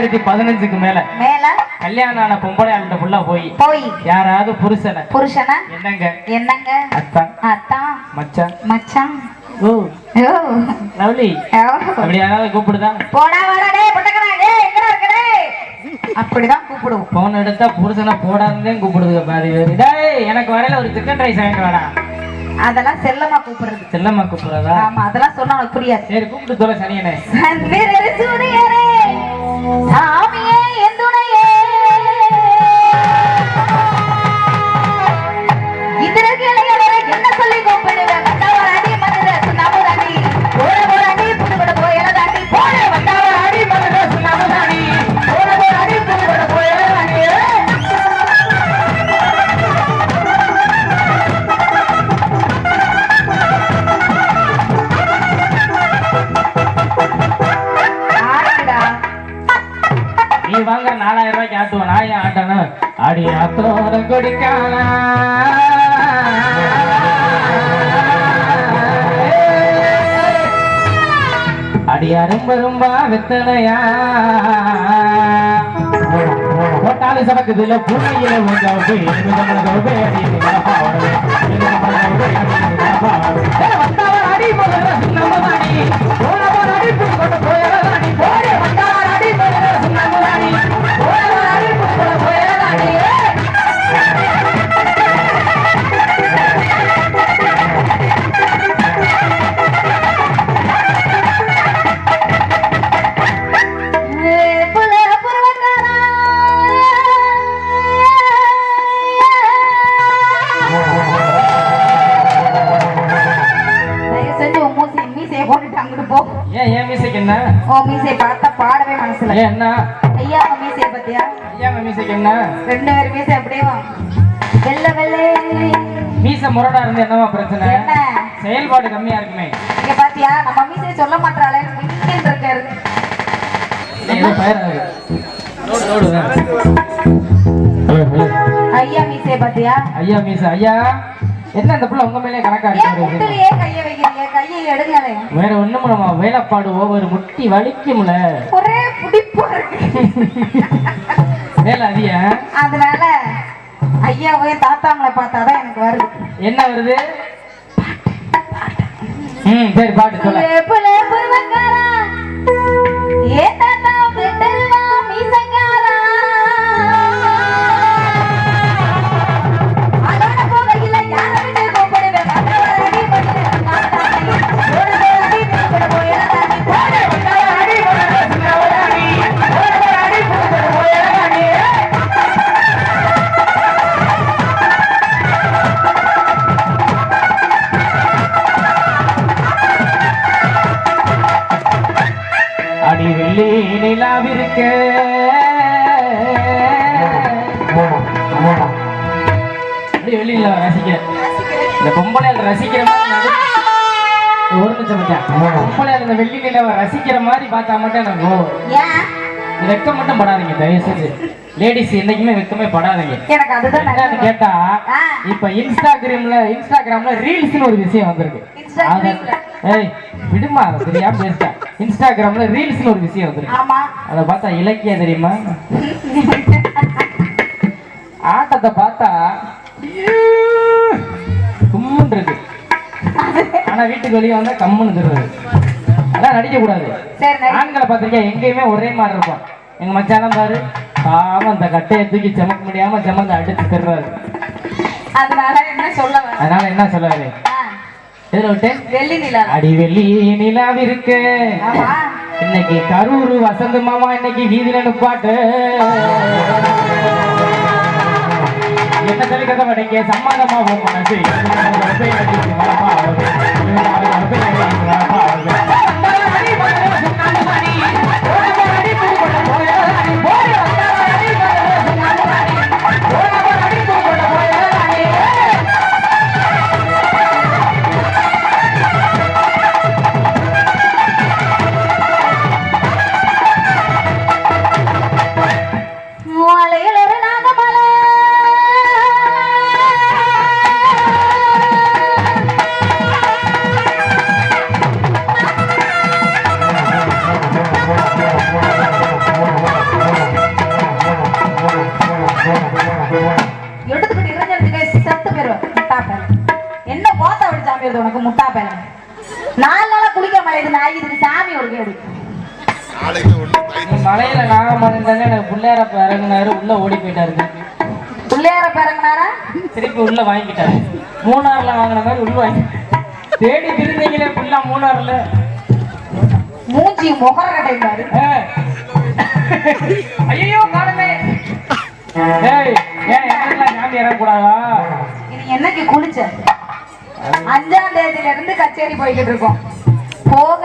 ரெண்டாயிரத்தி பதினஞ்சுக்கு மேல மேல? கல்யாணம் ஆன பொம்பளை ஆள்கிட்ட ஃபுல்லா போய் போய். யாராவது புருஷனை. புருஷனா? என்னங்க? என்னங்க? அத்தான். அத்தான். மச்சான். மச்சான். ஓ. ஓ. லவ்லி. ஓ. அப்படி யாராவது கூப்பிடுதா? போடா வாடா டேய் பொட்டக்கடா. டேய் எங்கடா இருக்க டேய்? அப்படிதான் கூப்பிடுவோம். போன் எடுத்தா புருஷனை போடாதே கூப்பிடுதுங்க பாதி பேர். டேய் எனக்கு வரையில ஒரு சிக்கன் ரைஸ் வாங்கிட்டு வாடா. அதெல்லாம் செல்லமா கூப்பிடுறது. செல்லம்மா கூப்பிடுறதா? ஆமா அதெல்லாம் சொன்னா உனக்கு புரியாது. சரி கூப்பிட்டு சனியனே. ঝাল நீ வாங்க நாலாயிரம் ரூபாய்க்கு ஆட்டுவோம். நான் ஏன் ஆட்டணும் அடி ஆத்தோட குடிக்கான அடியா ரொம்ப ரொம்ப வித்தனையா. போட்டாலும் சடக்குதுல பூனையில உங்க போ. ஏன் ஏன் மியூசிக் என்ன? உன் மீசையை பார்த்தா பாடவே மனசுல. என்ன? ஐயா மீசையை பத்தியா ஐயா மியூசிக் என்ன? ரெண்டு பேரும் மீசை அப்படியே வா. வெள்ளை வெள்ளை. மீச முரடா இருந்து என்னவா பிரச்சனை? என்ன? செயல்பாடு கம்மியா இருக்குமே. இங்க பாத்தியா? நம்ம மீசையை சொல்ல மாட்டாளே மிங்கின்னு இருக்காரு. ஐயா மீசையை பாத்தியா? ஐயா மீச ஐயா. என்ன இந்த புள்ள உங்க மேலே கணக்கா இருக்கு வேற ஒண்ணும் நம்ம வேலைப்பாடு ஒவ்வொரு முட்டி வலிக்கும்ல. ஒரே பிடிப்பா வேலை அதிக அதனால ஐயாவையும் தாத்தாங்களை பார்த்தாதான் எனக்கு வருது. என்ன வருது? ம் சரி பாட்டு சொல்ல. ஏ? வெள்ளி நிலாவிருக்க அடி வெள்ளி நிலா ரசிக்க. இந்த பொம்பளை ரசிக்கிற மாதிரி ஒரு நிமிஷம். பொம்பளை இந்த வெள்ளி நிலாவை ரசிக்கிற மாதிரி பார்த்தா மட்டும் எனக்கு வெக்கம் மட்டும் படாதீங்க தயவு செஞ்சு லேடிஸ் என்னைக்குமே வெக்கமே படாதீங்க. எனக்கு அதுதான். கேட்டா. இப்ப இன்ஸ்டாகிராம்ல இன்ஸ்டாகிராம்ல ரீல்ஸ்னு ஒரு விஷயம் வந்திருக்கு. ஏய் விடுமா அதை தெரியாம பேசிட்டேன் இன்ஸ்டாகிராம்ல ரீல்ஸ்னு ஒரு விஷயம் வந்திருக்கு. அதை பார்த்தா இலக்கியம் தெரியுமா? ஆட்டத்தை பார்த்தா கும்முன்னு இருக்கு ஆனா வீட்டுக்கு வெளியே வந்தா கம்முன்னு தெரியுது அதான் நடிக்க கூடாது. ஆண்களை பார்த்திருக்கேன் எங்கேயுமே ஒரே மாதிரி இருப்பான் எங்க மச்சானம் பாரு பாவம் அந்த கட்டையை தூக்கி செமக்க முடியாம செமந்து அடிச்சு தர்றாரு அதனால என்ன சொல்ல அதனால என்ன விட்டு வெள்ளி நிலா. அடி வெள்ளி நிலாவிருக்கு இன்னைக்கு கரூர் வசந்த மாமா இன்னைக்கு வீதியில நிப்பாட்டு. என்ன சொல்லி கதை படைக்க சம்மாதமா போகும் பையன் நாலு நாளா குளிக்க மாட்டேங்குது நாய் இதுக்கு சாமி ஒரு நீ மலையில நாகமணி தானே எனக்கு பிள்ளையாரப்ப இறங்குனாரு உள்ள ஓடி போயிட்டாரு. பிள்ளையார பிறகுனாரா? திருப்பி உள்ள வாங்கிட்டாரு. மூணாறுல வாங்கின மாதிரி உள்ள வாங்கி தேடி திருந்தீங்களே ஃபுல்லா மூணாறுல. மூஞ்சி முகர கட்டைந்தாரு ஐயோ காணுமே. ஏய் ஏன் எங்களுக்குலாம் ஞாபகம் இறங்கக்கூடாதா? இது என்னைக்கு குளிச்ச? அஞ்சாம் தேதியில இருந்து கச்சேரி போய்கிட்டு இருக்கோம். போக